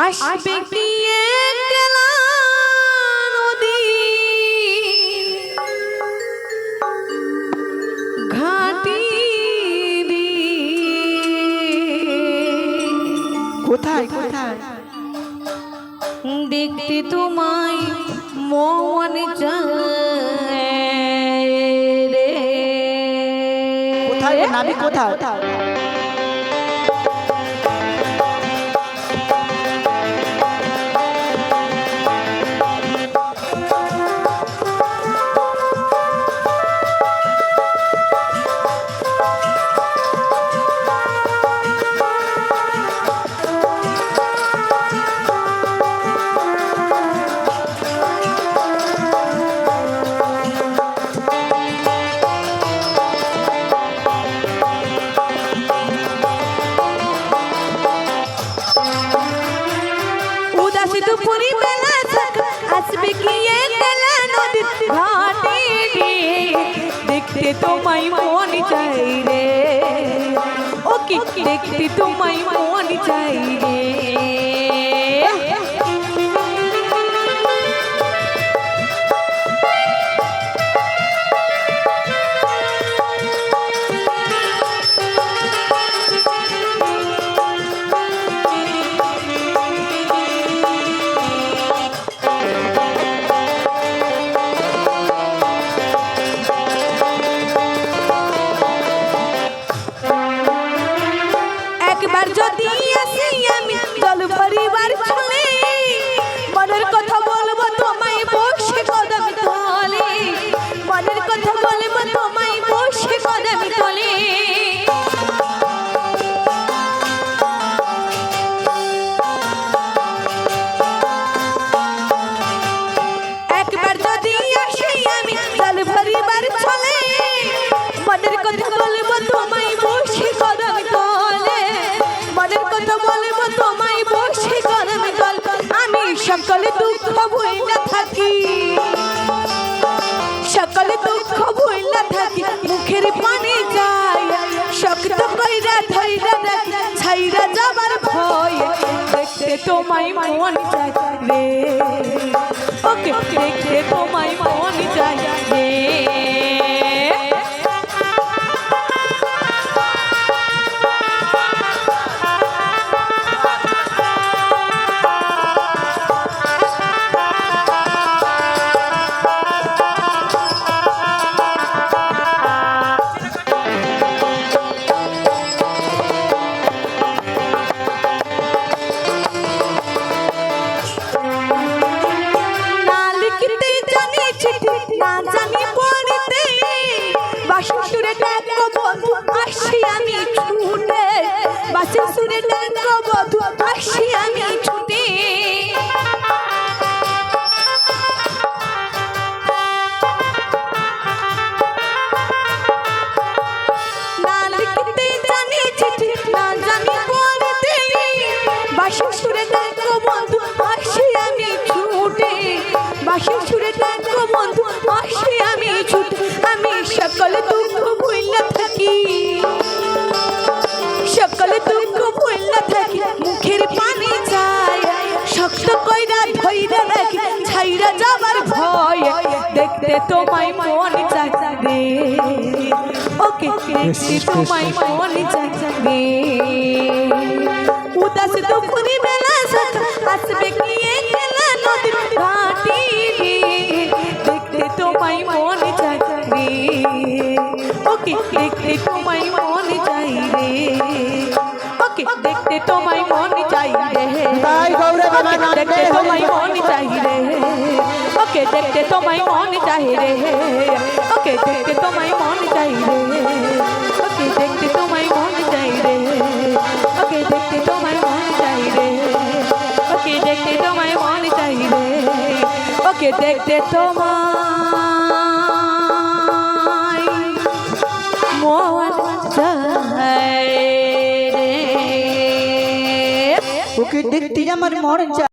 আসবে কি একলা নদী ঘাটি কোথায়? কোথায়? দেখতে তোমায় মন চায় রে। কোথায় গো নাবি কোথায়? উদাসী দুপুরি বেলা আসবে কি একলা নদীর ঘাটে দেখতে তোমায় মন চাই মন চাই যদি আসি আমি জল পরিবার চলে, মনের কথা বলব তোমায় বসে কদম তলে। মনের কথা বলব তোমায় বসে কদম তলে। একবার যদি আসি আমি জল পরিবার চলে, মনের কথা বলব তোমায় বসে কদম দেখতে তোমায় মন চাই রে। ওকে দেখতে তোমায় মন চাই রে। আসি আমি ছুটে বাসি সুরে ডাকো বধু, আসি আমি ছুটে। না লিখতে জানি চিঠি না জানি পড়তে বাসি সুরে ডাকো বন্ধু আসি আমি ছুটে। বাসি সুরে ডাকো বন্ধু আসি আমি ছুটে। আমি সকল দুঃখ মন রে ওকে দেখতে তোমায় মন রে উদাস দুপুরি বেলা আসবে কি একলা নদীর ঘাটি? রে দেখতে তোমায় মন রে ওকে দেখতে তোমায় মন চাই রে ওকে দেখতে তোমায় মন চাই রে তাই গৌরে বাবা নাম দেখতে তোমায় মন চাই ওকে দেখতে তোমায় মন চাই রে। ওকে দেখতে তোমায় মন চাই রে। ওকে দেখতে তোমায় মন চাই রে। ওকে দেখতে তোমায় মন চাই রে। ওকে দেখতে তোমায় মন চাই রে। ওকে দেখতে তোমায় মন চাই রে। ওকে দেখতে আমার মন চায়